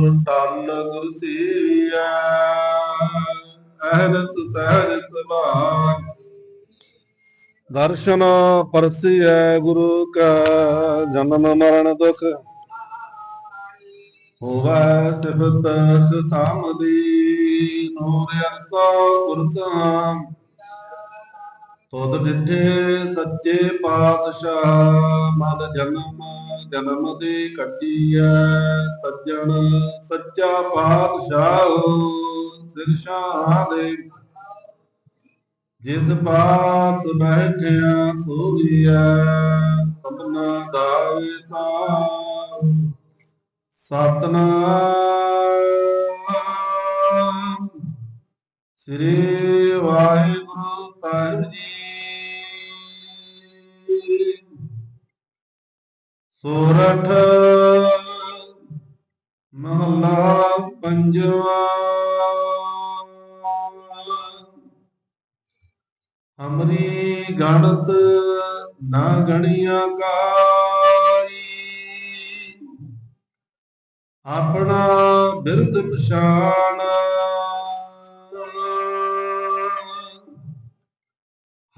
ਟਲ ਗੁਰ ਸੇਵੀਆ ਅਹਰਸ ਸਹਿਜ ਸਭਾਨ ਦਰਸ਼ਨ ਪਰਸਿਐ ਗੁਰੂ ਕਾ, ਜਨਮ ਮਰਨ ਦੁਖ ਹੋਵੈ ਸਿਫਤ ਸੁਸਾਮਦੀ। ਨੂਰ ਅਰਸਾ ਕੁਰਸਾਮ ਤੁਧ ਡਿਠੇ ਸੱਚੇ ਪਾਤਸ਼ਾਹ, ਮਦ ਜਨਮ ਜਨਮ ਦੇ ਕੱਟੀਐ ਸੱਜਣ, ਸੱਚਾ ਪਾਤਸ਼ਾਹ, ਸਿਰ ਸ਼ਾਹ ਦੇ। ਜਿਸ ਪਾਸ ਬੈਠਿਆ ਸੋਈਐ ਸਭਨਾ ਦਾ ਵਿਸਾਰ ਸਤਨਾਮ। ਸ੍ਰੀ ਵਾਹਿਗੁਰੂ ਸਾਹਿਬ ਸੋਰਠ ਮਹਲਾ ਪੰਜਵਾ। ਹਮਰੀ ਗਣਤ ਨਾ ਗਣੀਆਂ ਕਾਈ। ਆਪਣਾ ਬਿਰਦ ਪਛਾਣ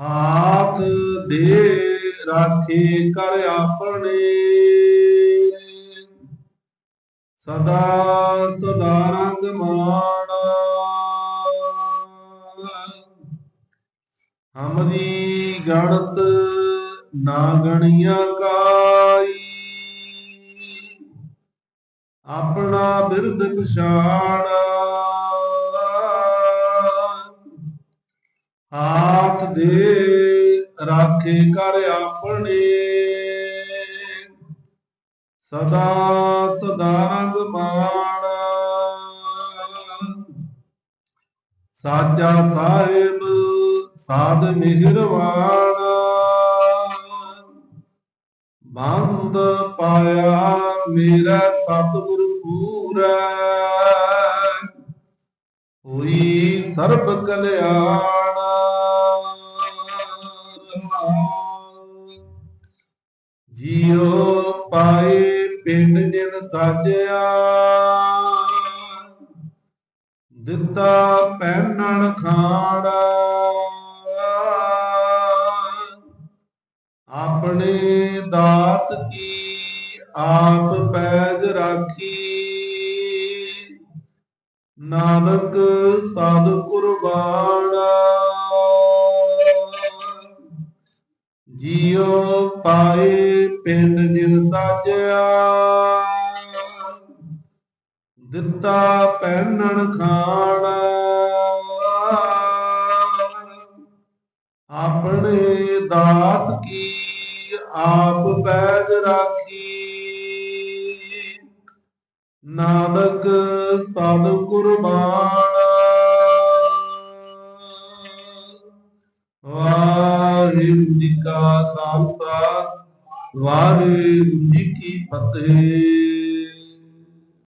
ਹਾਥ ਦੇ ਰਾਖੇ ਕਰ ਆਪਣੇ। ਸਦਾ ਸਦਾ ਰੰਗ ਮਾਣ। ਹਮਰੀ ਗਣਤ ਨਾ ਗਣੀਆਂ ਕਾਈ। ਆਪਣਾ ਬਿਰਧ ਪਛਾਣ। ਹਾਥ ਦੇ ਰਾਖੇ ਕਰ ਆਪਣੇ। ਸਦਾ ਸਦਾ ਰੰਗ ਮਾਣ। ਸਾਚਾ ਸਾਹਿਬ, ਸਾਧ ਮਿਹਰਵਾਨ ਬੰਦ ਪਾਇਆ ਮੇਰਾ ਸਤਿਗੁਰ ਪੂਰੈ। ਹੋਈ ਸਰਬ ਕਲਿਆਣ। ਜੀਉ ਪਾਏ ਪਿੰਡ ਜਿਨ ਸਾਜਿਆ ਦਿੱਤਾ ਪਹਿਨਣ ਖਾਣਾ। ਆਪਣੇ ਦਾਤ ਕੀ ਆਪ ਪੈਗ ਰਾਖੀ। ਨਾਨਕ ਸਦ ਕੁਰਬਾਨ। ਜੀਉ ਪਾਏ ਪਿੰਡ ਜਿਨ ਸਾਜਿਆ। ਦਿੱਤਾ ਪਹਿਨਣ ਖਾਣਾ। ਆਪਣੇ ਦਾਸ ਕੀ, ਆਪ ਪੈਜ ਰਾਖੀ। ਨਾਨਕ ਸਦ ਕੁਰਬਾਨ। ਵਾਹਿਗੁਰੂ ਜੀ ਕਾ ਖਾਲਸਾ। ਵਾਹਿਗੁਰੂ ਜੀ ਕੀ ਫਤਿਹ।